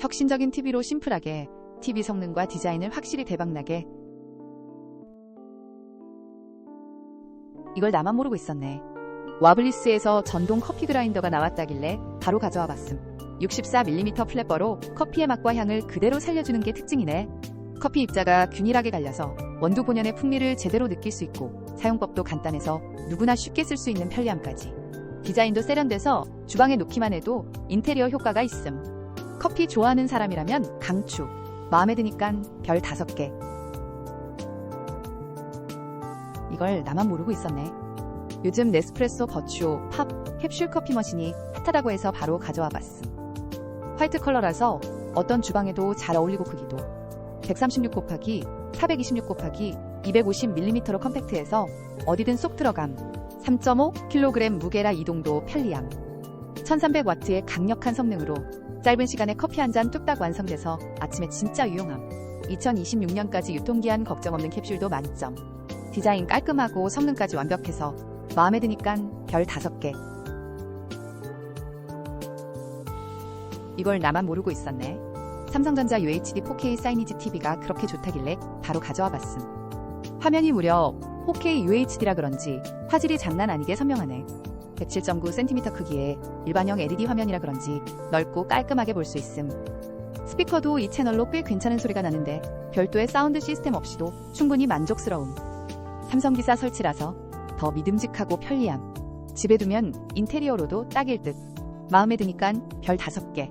혁신적인 TV로 심플하게 TV 성능과 디자인을 확실히 대박나게 이걸 나만 모르고 있었네. 와블리스에서 전동 커피 그라인더가 나왔다길래 바로 가져와 봤음. 64mm 플랫버로 커피의 맛과 향을 그대로 살려주는 게 특징이네. 커피 입자가 균일하게 갈려서 원두 본연의 풍미를 제대로 느낄 수 있고 사용법도 간단해서 누구나 쉽게 쓸 수 있는 편리함까지. 디자인도 세련돼서 주방에 놓기만 해도 인테리어 효과가 있음. 커피 좋아하는 사람이라면 강추. 마음에 드니깐 별 5개. 이걸 나만 모르고 있었네. 요즘 네스프레소 버추오, 팝, 캡슐 커피 머신이 핫하다고 해서 바로 가져와 봤음. 화이트 컬러라서 어떤 주방에도 잘 어울리고 크기도 136 곱하기 426 곱하기 250mm로 컴팩트해서 어디든 쏙 들어감 3.5kg 무게라 이동도 편리함 1300W의 강력한 성능으로 짧은 시간에 커피 한 잔 뚝딱 완성돼서 아침에 진짜 유용함 2026년까지 유통기한 걱정 없는 캡슐도 만점 디자인 깔끔하고 성능까지 완벽해서 마음에 드니깐 별 5개 이걸 나만 모르고 있었네 삼성전자 UHD 4K 사이니지 TV가 그렇게 좋다길래 바로 가져와 봤음. 화면이 무려 4K UHD라 그런지 화질이 장난 아니게 선명하네. 107.9cm 크기의 일반형 LED 화면이라 그런지 넓고 깔끔하게 볼 수 있음. 스피커도 이 채널로 꽤 괜찮은 소리가 나는데 별도의 사운드 시스템 없이도 충분히 만족스러움. 삼성 기사 설치라서 더 믿음직하고 편리함. 집에 두면 인테리어로도 딱일 듯. 마음에 드니깐 별 5개.